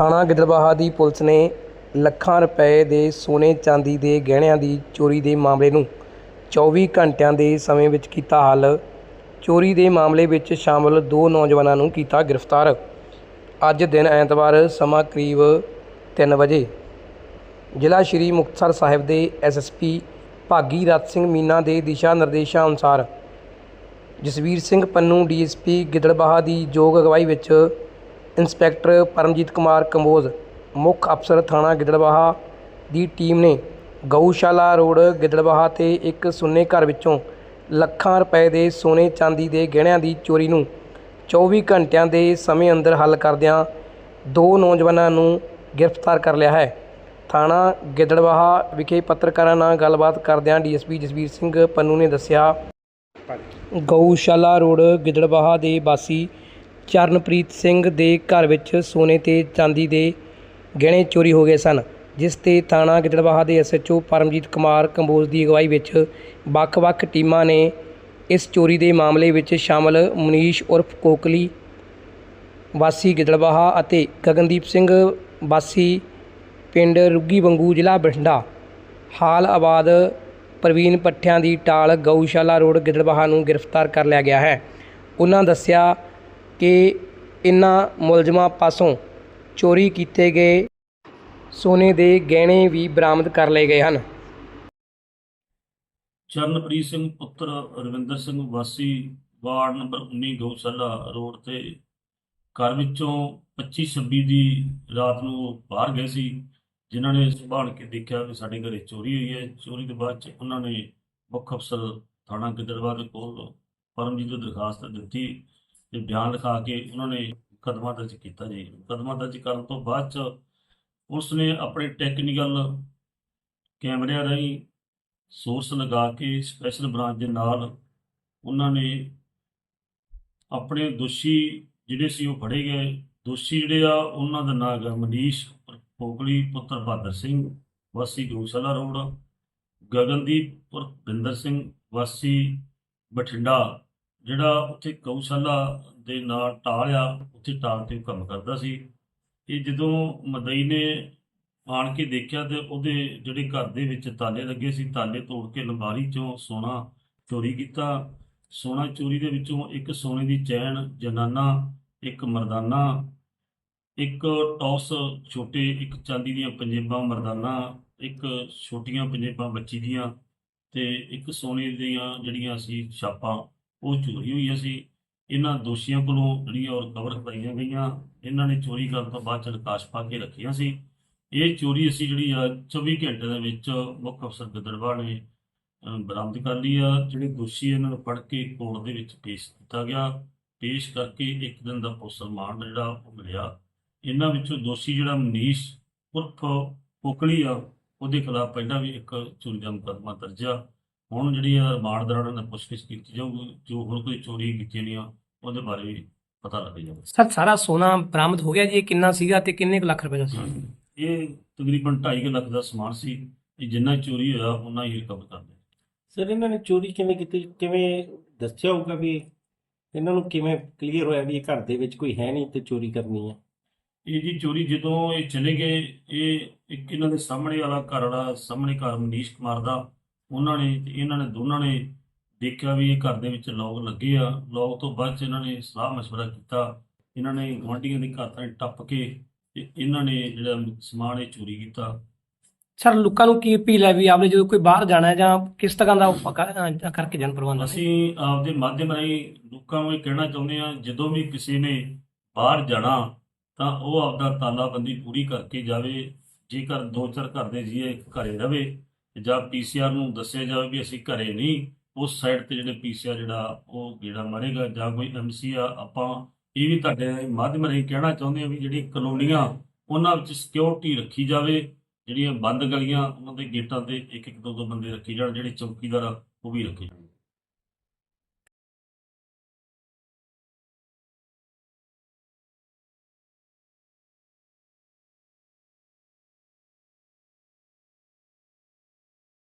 ਥਾਣਾ ਗਿੱਦੜਬਾਹਾ ਦੀ ਪੁਲਿਸ ਨੇ ਲੱਖਾਂ ਰੁਪਏ ਦੇ ਸੋਨੇ ਚਾਂਦੀ ਦੇ ਗਹਿਣਿਆਂ ਦੀ ਚੋਰੀ ਦੇ ਮਾਮਲੇ ਨੂੰ 24 ਘੰਟਿਆਂ ਦੇ ਸਮੇਂ ਵਿੱਚ ਕੀਤਾ ਹੱਲ। ਚੋਰੀ ਦੇ ਮਾਮਲੇ ਵਿੱਚ ਸ਼ਾਮਲ ਦੋ ਨੌਜਵਾਨਾਂ ਨੂੰ ਕੀਤਾ ਗ੍ਰਿਫਤਾਰ। ਅੱਜ ਦਿਨ ਐਤਵਾਰ, ਸਮਾਂ ਕਰੀਬ 3 ਵਜੇ। ਜ਼ਿਲ੍ਹਾ ਸ਼੍ਰੀ ਮੁਕਤਸਰ ਸਾਹਿਬ ਦੇ ਐਸਐਸਪੀ ਭਾਗੀ ਰਤ ਸਿੰਘ ਮੀਨਾ ਦੇ ਦਿਸ਼ਾ ਨਿਰਦੇਸ਼ਾਂ ਅਨੁਸਾਰ ਜਸਵੀਰ ਸਿੰਘ ਪੰਨੂ ਡੀਐਸਪੀ ਗਿੱਦੜਬਾਹਾ ਦੀ ਯੋਗ ਅਗਵਾਈ ਵਿੱਚ ਇੰਸਪੈਕਟਰ ਪਰਮਜੀਤ ਕੁਮਾਰ ਕੰਬੋਜ, ਮੁੱਖ ਅਫਸਰ ਥਾਣਾ ਗਿੱਦੜਬਾਹਾ ਦੀ ਟੀਮ ਨੇ ਗਊਸ਼ਾਲਾ ਰੋਡ ਗਿੱਦੜਬਾਹਾ ਤੇ ਇੱਕ ਸੁੰਨੇ ਘਰ ਵਿੱਚੋਂ ਲੱਖਾਂ ਰੁਪਏ ਦੇ ਸੋਨੇ ਚਾਂਦੀ ਦੇ ਗਹਿਣਿਆਂ ਦੀ ਚੋਰੀ ਨੂੰ 24 ਘੰਟਿਆਂ ਦੇ ਸਮੇਂ ਅੰਦਰ ਹੱਲ ਕਰਦਿਆਂ ਦੋ ਨੌਜਵਾਨਾਂ ਨੂੰ ਗ੍ਰਿਫਤਾਰ ਕਰ ਲਿਆ ਹੈ। ਥਾਣਾ ਗਿੱਦੜਬਾਹਾ ਵਿਖੇ ਪੱਤਰਕਾਰਾਂ ਨਾਲ ਗੱਲਬਾਤ ਕਰਦਿਆਂ ਡੀਐਸਪੀ ਜਸਵੀਰ ਸਿੰਘ ਪੰਨੂ ਨੇ ਦੱਸਿਆ, ਗਊਸ਼ਾਲਾ ਰੋਡ ਗਿੱਦੜਬਾਹਾ ਦੇ ਵਾਸੀ ਚਰਨਪ੍ਰੀਤ ਸਿੰਘ ਦੇ ਘਰ ਵਿੱਚ ਸੋਨੇ ਤੇ ਚਾਂਦੀ ਦੇ ਗਹਿਣੇ ਚੋਰੀ ਹੋ ਗਏ ਸਨ, ਜਿਸ ਤੇ ਥਾਣਾ ਗਿੱਦੜਬਾਹਾ ਦੇ ਐਸਐਚਓ ਪਰਮਜੀਤ ਕੁਮਾਰ ਕੰਬੋਜ ਦੀ ਅਗਵਾਈ ਵਿੱਚ ਵੱਖ-ਵੱਖ ਟੀਮਾਂ ਨੇ ਇਸ ਚੋਰੀ ਦੇ ਮਾਮਲੇ ਵਿੱਚ ਸ਼ਾਮਲ ਮਨੀਸ਼ ਉਰਫ ਕੋਕਲੀ, ਵਾਸੀ ਗਿੱਦੜਬਾਹਾ ਅਤੇ ਗਗਨਦੀਪ ਸਿੰਘ, ਵਾਸੀ ਪਿੰਡ ਰੁੱਗੀ ਬੰਗੂ ਜ਼ਿਲ੍ਹਾ ਬਠਿੰਡਾ। ਹਾਲ ਆਬਾਦ ਪ੍ਰਵੀਨ ਪੱਠਿਆਂ ਦੀ ਟਾਲ ਗਊਸ਼ਾਲਾ ਰੋਡ ਗਿੱਦੜਬਾਹਾ ਨੂੰ ਗ੍ਰਿਫਤਾਰ ਕਰ ਲਿਆ ਗਿਆ ਹੈ। ਉਹਨਾਂ ਦੱਸਿਆ ਕਿ ਇਨ੍ਹਾਂ ਮੁਲਜ਼ਮਾਂ ਪਾਸੋਂ ਚੋਰੀ ਕੀਤੇ ਗਏ ਸੋਨੇ ਦੇ ਗਹਿਣੇ ਵੀ ਬਰਾਮਦ ਕਰ ਲਏ ਗਏ ਹਨ। ਚਰਨਪ੍ਰੀਤ ਸਿੰਘ ਪੁੱਤਰ ਰਵਿੰਦਰ ਸਿੰਘ ਵਾਸੀ, ਵਾਰਡ ਨੰਬਰ 19 ਗਊਸ਼ਾਲਾ ਰੋਡ ਤੇ ਘਰ ਵਿੱਚੋਂ 25 26 ਦੀ ਰਾਤ ਨੂੰ ਬਾਹਰ ਗਏ ਸੀ, ਜਿਨ੍ਹਾਂ ਨੇ ਸੰਭਾਲ ਕੇ ਦੇਖਿਆ ਕਿ ਸਾਡੇ ਘਰੇ ਚੋਰੀ ਹੋਈ ਹੈ। ਚੋਰੀ ਦੇ ਬਾਅਦ ਚ ਉਹਨਾਂ ਨੇ ਮੁੱਖ ਅਫਸਰ ਥਾਣਾ ਗਿੱਦੜਬਾਹਾ ਦੇ ਕੋਲ ਪਰਮਜੀਤ ਨੂੰ ਦਰਖਾਸਤ ਦਿੱਤੀ ਤੇ ਬਿਆਨ ਲਿਖਾ ਕੇ ਉਹਨਾਂ ਨੇ ਕਦਮਾਂ ਦਰਜ ਕੀਤਾ ਜੀ। ਮੁਕੱਦਮਾ ਦਰਜ ਕਰਨ ਤੋਂ ਬਾਅਦ ਚ ਉਸ ਨੇ ਆਪਣੇ ਟੈਕਨੀਕਲ ਕੈਮਰਿਆਂ ਰਾਹੀਂ ਸੋਰਸ ਲਗਾ ਕੇ ਸਪੈਸ਼ਲ ਬ੍ਰਾਂਚ ਦੇ ਨਾਲ ਉਹਨਾਂ ਨੇ ਆਪਣੇ ਦੋਸ਼ੀ ਜਿਹੜੇ ਸੀ ਉਹ ਫੜੇ ਗਏ। ਦੋਸ਼ੀ ਜਿਹੜੇ ਆ, ਉਹਨਾਂ ਦਾ ਨਾਮ ਹੈ ਮਨੀਸ਼ ਪੋਗਲੀ ਪੁੱਤਰ ਬਹਾਦਰ ਸਿੰਘ, ਵਾਸੀ ਗਊਸ਼ਾਲਾ ਰੋਡ, ਗਗਨਦੀਪ ਉਰਫ ਬਿੰਦਰ ਸਿੰਘ, ਵਾਸੀ ਬਠਿੰਡਾ ਜਿਹੜਾ ਉੱਥੇ ਗਊਸ਼ਾਲਾ ਦੇ ਨਾਲ ਟਾਲ ਆ, ਉੱਥੇ ਟਾਲ ਤੇ ਉਹ ਕੰਮ ਕਰਦਾ ਸੀ। ਇਹ ਜਦੋਂ ਮਦਈ ਨੇ ਆਣ ਕੇ ਦੇਖਿਆ ਤੇ ਉਹਦੇ ਜਿਹੜੇ ਘਰ ਦੇ ਵਿੱਚ ਤਾਲੇ ਲੱਗੇ ਸੀ, ਤਾਲੇ ਤੋੜ ਕੇ ਲੰਬਾਰੀ ਚੋਂ ਸੋਨਾ ਚੋਰੀ ਕੀਤਾ। ਸੋਨਾ ਚੋਰੀ ਦੇ ਵਿੱਚੋਂ ਇੱਕ ਸੋਨੇ ਦੀ ਚੈਨ, ਜਨਾਨਾ, ਇੱਕ ਮਰਦਾਨਾ, ਇੱਕ ਟੌਸ ਛੋਟੇ, ਇੱਕ ਚਾਂਦੀ ਦੀਆਂ ਪੰਜੇਬਾਂ ਮਰਦਾਨਾ, ਇੱਕ ਛੋਟੀਆਂ ਪੰਜੇਬਾਂ ਬੱਚੀ ਦੀਆਂ ਤੇ ਇੱਕ ਸੋਨੇ ਦੀਆਂ ਜਿਹੜੀਆਂ ਸੀ ਛਾਪਾਂ। ਉਹ ਚੋਰੀ ਹੋਈਆਂ ਸੀ। ਇਹਨਾਂ ਦੋਸ਼ੀਆਂ ਕੋਲੋਂ ਜਿਹੜੀਆਂ ਔਰ ਕਵਰ ਕਰਾਈਆਂ ਗਈਆਂ। ਇਹਨਾਂ ਨੇ ਚੋਰੀ ਕਰਨ ਤੋਂ ਬਾਅਦ ਚਲਕਾਸ਼ ਪਾ ਕੇ ਰੱਖੀਆਂ ਸੀ। ਇਹ ਚੋਰੀ ਅਸੀਂ ਜਿਹੜੀ ਆ 24 ਘੰਟੇ ਦੇ ਵਿੱਚ ਮੁੱਖ ਅਫਸਰ ਗਿੱਦੜਬਾਹਾ ਨੇ ਬਰਾਮਦ ਕਰ ਲਈ ਆ। ਜਿਹੜੇ ਦੋਸ਼ੀ ਇਹਨਾਂ ਨੂੰ ਫੜ ਕੇ ਕੋਰਟ ਦੇ ਵਿੱਚ ਪੇਸ਼ ਕੀਤਾ ਗਿਆ। ਪੇਸ਼ ਕਰਕੇ ਇੱਕ ਦਿਨ ਦਾ ਪੁਲਿਸ ਜਿਹੜਾ ਉਹ ਮਿਲਿਆ। ਇਹਨਾਂ ਵਿੱਚੋਂ ਦੋਸ਼ੀ ਜਿਹੜਾ ਮਨੀਸ਼ ਉਰਫ ਕੋਕਲੀ ਆ, ਉਹਦੇ ਖਿਲਾਫ ਪਹਿਲਾਂ ਵੀ ਇੱਕ ਚੋਰੀ ਦਾ ਮੁਕੱਦਮਾ ਦਰਜ ਆ। ਹੁਣ ਜਿਹੜੀ ਆ ਰਿਮਾਂਡ ਦੌਰਾਨ ਇਹਨਾਂ ਪੁੱਛਗਿੱਛ ਕੀਤੀ ਜਾਊਗੀ ਜੋ ਹੋਰ ਕੋਈ ਚੋਰੀ ਕੀਤੀ ਨਹੀਂ ਆ ਉਹਦੇ ਬਾਰੇ ਪਤਾ ਲੱਗ ਜਾਊਗਾ। ਸਰ ਸਾਰਾ ਸੋਨਾ ਬਰਾਮਦ ਹੋ ਗਿਆ ਜੀ ਇਹ ਕਿੰਨਾ ਸੀਗਾ ਤੇ ਕਿੰਨੇ ਕੁ ਲੱਖ ਰੁਪਏ ਦਾ ਸੀ? ਇਹ ਤਕਰੀਬਨ 2.5 ਲੱਖ ਦਾ ਸਮਾਨ ਸੀ ਇਹ ਜਿੰਨਾ ਚੋਰੀ ਹੋਇਆ ਉਹਨਾਂ ਹੀ ਰਿਕਵਰ ਕਰ ਲਿਆ। ਸਰ ਇਹਨਾਂ ਨੇ ਚੋਰੀ ਕਿਵੇਂ ਕੀਤੀ? ਕਿਵੇਂ ਦੱਸਿਆ ਹੋਊਗਾ ਵੀ ਇਹਨਾਂ ਨੂੰ ਕਿਵੇਂ ਕਲੀਅਰ ਹੋਇਆ ਵੀ ਇਹ ਘਰ ਦੇ ਵਿੱਚ ਕੋਈ ਹੈ ਨਹੀਂ ਤੇ ਚੋਰੀ ਕਰਨੀ ਹੈ ਇਹ ਜੀ ਚੋਰੀ ਜਦੋਂ ਇਹ ਚਲੇ ਗਏ ਇਹ ਇੱਕ ਇਹਨਾਂ ਦੇ ਸਾਹਮਣੇ ਵਾਲਾ ਘਰ ਵਾਲਾ ਸਾਹਮਣੇ ਘਰ ਮਨੀਸ਼ ਕੁਮਾਰ ਦਾ ਉਹਨਾਂ ਨੇ ਤੇ ਇਹਨਾਂ ਨੇ ਦੋਨਾਂ ਨੇ ਦੇਖਿਆ ਵੀ ਇਹ ਘਰ ਦੇ ਵਿੱਚ ਲੋਕ ਲੱਗੇ ਆ ਲੋਕ ਤੋਂ ਬਾਅਦ ਚ ਇਹਨਾਂ ਨੇ ਸਲਾਹ مشورہ ਕੀਤਾ ਇਹਨਾਂ ਨੇ ਗੁਆਂਢੀਆਂ ਦੇ ਘਰ ਤਾਂ ਟੱਪ ਕੇ ਤੇ ਇਹਨਾਂ ਨੇ ਜਿਹੜਾ ਸਮਾਨ ਇਹ ਚੋਰੀ ਕੀਤਾ ਸਰ ਲੋਕਾਂ ਨੂੰ ਕੀ ਅਪੀਲ ਹੈ ਵੀ ਆਪਨੇ ਜਦੋਂ ਕੋਈ ਬਾਹਰ ਜਾਣਾ ਹੈ ਜਾਂ ਕਿਸ ਤਰ੍ਹਾਂ ਦਾ ਉਪਾ- ਕਰ- ਅਹ ਕਰਕੇ ਜਨ ਪ੍ਰਬੰਧ ਅਸੀਂ ਆਪਦੇ ਮਾਧਿਅਮ ਰਾਹੀਂ ਲੋਕਾਂ ਨੂੰ ਇਹ ਕਹਿਣਾ ਚਾਹੁੰਦੇ ਹਾਂ ਜਦੋਂ ਵੀ ਕਿਸੇ ਨੇ ਬਾਹਰ ਜਾਣਾ ਤਾਂ ਉਹ ਆਪਦਾ ਤਾਲਾਬੰਦੀ ਪੂਰੀ ਕਰਕੇ ਜਾਵੇ ਜੇਕਰ ਦੋ ਚਾਰ ਘਰ ਦੇ ਜੀਏ ਘਰੇ ਰਵੇ ਤੇ ਜਾਂ ਪੀਸੀਆਰ ਨੂੰ ਦੱਸਿਆ ਜਾਵੇ ਵੀ ਅਸੀਂ ਘਰੇ ਨਹੀਂ, ਉਸ ਸਾਈਡ ਤੇ ਜਿਹੜੇ ਪੀਸੀਆਰ ਜਿਹੜਾ ਉਹ ਗੇੜਾ ਮਾਰੇਗਾ ਜਾਂ ਕੋਈ ਐਮਸੀ ਆ, ਆਪਾਂ ਇਹ ਵੀ ਤੁਹਾਡੇ ਮਾਧਿਅਮ ਰਾਹੀਂ ਕਹਿਣਾ ਚਾਹੁੰਦੇ ਹਾਂ ਵੀ ਜਿਹੜੀ ਕਲੋਨੀਆਂ, ਉਹਨਾਂ ਵਿੱਚ ਸਿਕਿਉਰਿਟੀ ਰੱਖੀ ਜਾਵੇ, ਜਿਹੜੀਆਂ ਬੰਦ ਗਲੀਆਂ, ਉਹਨਾਂ ਦੇ ਗੇਟਾਂ ਤੇ ਇੱਕ ਇੱਕ ਦੋ ਦੋ ਬੰਦੇ ਰੱਖੇ ਜਾਣ, ਜਿਹੜੇ ਚੌਕੀਦਾਰ ਆ, ਉਹ ਵੀ ਰੱਖੇ ਜਾਣ।